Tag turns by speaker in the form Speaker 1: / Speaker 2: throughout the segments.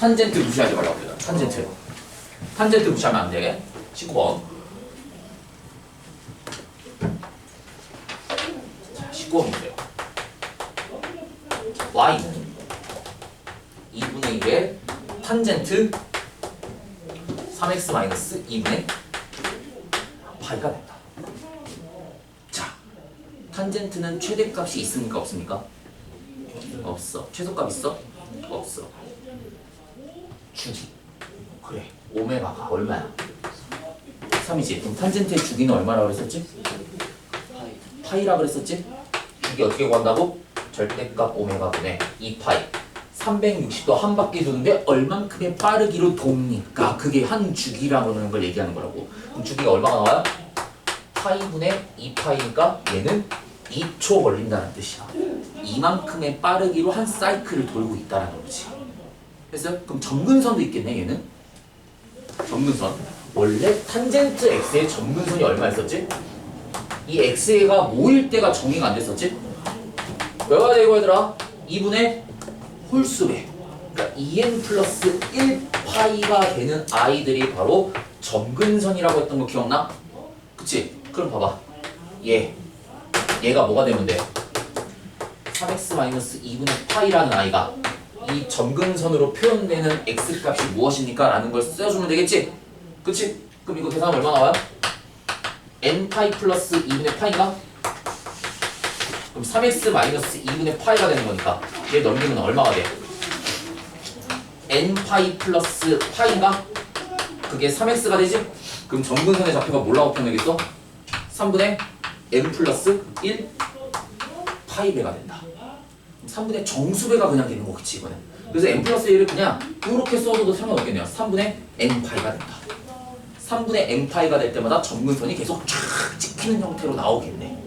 Speaker 1: 탄젠트 무시하지 말라고 그래요. 탄젠트. 탄젠트 무시하면 안 돼. 19번. 자, 19번인데요. y는 2분의 1의 탄젠트 3x 2분의 파이가 된다. 자, 탄젠트는 최대값이 있습니까 없습니까? 없어. 최소값 있어? 없어. 주기. 그래. 오메가가 얼마야? 3이지. 그럼 탄젠트의 주기는 얼마라고 그랬었지? 파이라 그랬었지? 주기 어떻게 구한다고? 절대값 오메가 분의 2파이. 360도 한 바퀴 도는데 얼만큼의 빠르기로 돕니까? 그게 한 주기라는 걸 얘기하는 거라고. 그럼 주기가 얼마가 나와요? 파이분의 2파이니까 얘는 2초 걸린다는 뜻이야. 이만큼의 빠르기로 한 사이클을 돌고 있다는 거지. 그래서 그럼 점근선도 있겠네 얘는. 점근선. 원래 탄젠트 x의 점근선이 얼마였었지? 이 x가 모일 때가 정의가 안 됐었지? 몇가 되고 얘들아? 2분의 홀수배. 그러니까 2n 플러스 1파이가 되는 아이들이 바로 점근선이라고 했던 거 기억나? 그치? 그럼 봐봐. 얘. 얘가 뭐가 되면 돼? 3x 마이너스 2분의 파이라는 아이가 이 점근선으로 표현되는 x 값이 무엇입니까? 라는 걸 써주면 되겠지? 그치? 그럼 이거 계산하면 얼마 나와요? n 파이 플러스 2분의 파이가? 그럼 3x 마이너스 2분의 파이가 되는 거니까 얘 넘기면 얼마가 돼? n 파이 플러스 파이가? 그게 3x가 되지? 그럼 점근선의 좌표가 뭐라고 표현하겠어? 3분의 n 플러스 1 파이배가 된다. 3분의 정수배가 그냥 되는 거 그치 이거는. 그래서 n 플러스 1을 그냥 이렇게 써줘도 상관없겠네요. 3분의 n 파이가 된다. 3분의 n 파이가 될 때마다 점근선이 계속 쫙 찍히는 형태로 나오겠네.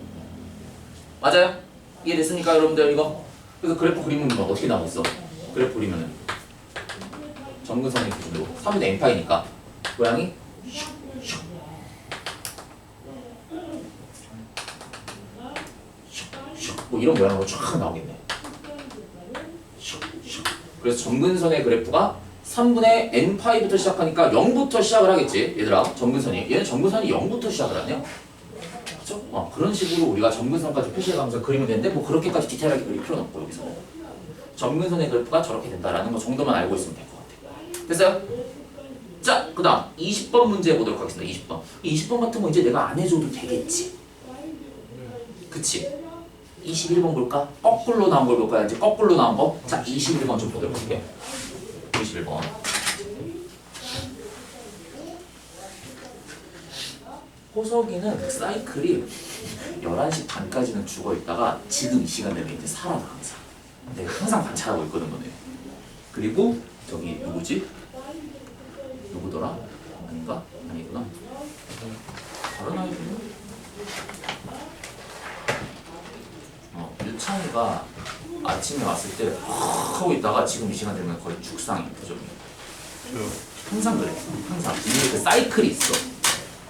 Speaker 1: 맞아요? 이해됐습니까 여러분들 이거? 그래서 그래프 그리면 뭐 어떻게 나오겠어? 그래프 그리면은 점근선의 기준으로 3분의 n 파이니까 모양이 뭐 이런 모양으로 쫙 나오겠네. 그래서 점근선의 그래프가 3분의 n 파이부터 시작하니까 0부터 시작을 하겠지 얘들아. 점근선이. 얘는 점근선이 0부터 시작을 하네요. 그렇죠? 어, 그런 식으로 우리가 점근선까지 표시해가면서 그리면 되는데 뭐 그렇게까지 디테일하게 그릴 필요는 없고 여기서. 점근선의 그래프가 저렇게 된다라는 거 정도만 알고 있으면 될 것 같아요 됐어요? 자, 그 다음 20번 문제 보도록 하겠습니다. 20번. 20번 같은 거 이제 내가 안 해줘도 되겠지. 그치? 21번 볼까? 거꾸로 나온 걸 볼까요? 이제 거꾸로 나온 거? 자, 21번 좀 보도록 할게요. 21번. 호석이는 사이클이 11시 반까지는 죽어 있다가 지금 이 시간 되면 이제 살아나 항상. 내가 항상 관찰하고 있거든 너네. 그리고 저기 누구지? 누구더라? 아닌가? 아니구나. 다른 아이들은? 어, 유 창이가 아침에 왔을 때 하고 있다가 지금 이 시간 되면 거의 죽상이 표정이 항상 그래. 항상. 이게 그 사이클이 있어.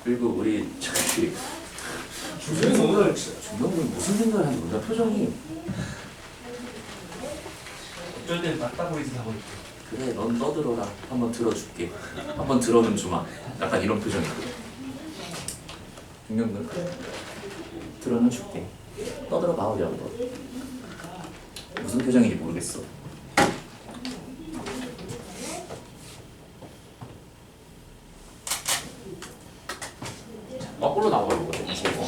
Speaker 1: 그리고 우리 저기
Speaker 2: 그래서 오늘
Speaker 1: 준영군 무슨 생각을 하는 거야 표정이.
Speaker 2: 어쩔 땐 맞다 보이지 하고 있고
Speaker 1: 그래 넌 떠들어라. 한번 들어줄게. 한번 들어는 주마. 약간 이런 준영군? 그래. 들어는 줄게 떠들어 나오려고. 너 무슨 표정인지 모르겠어. 거꾸로 나와버리고 25번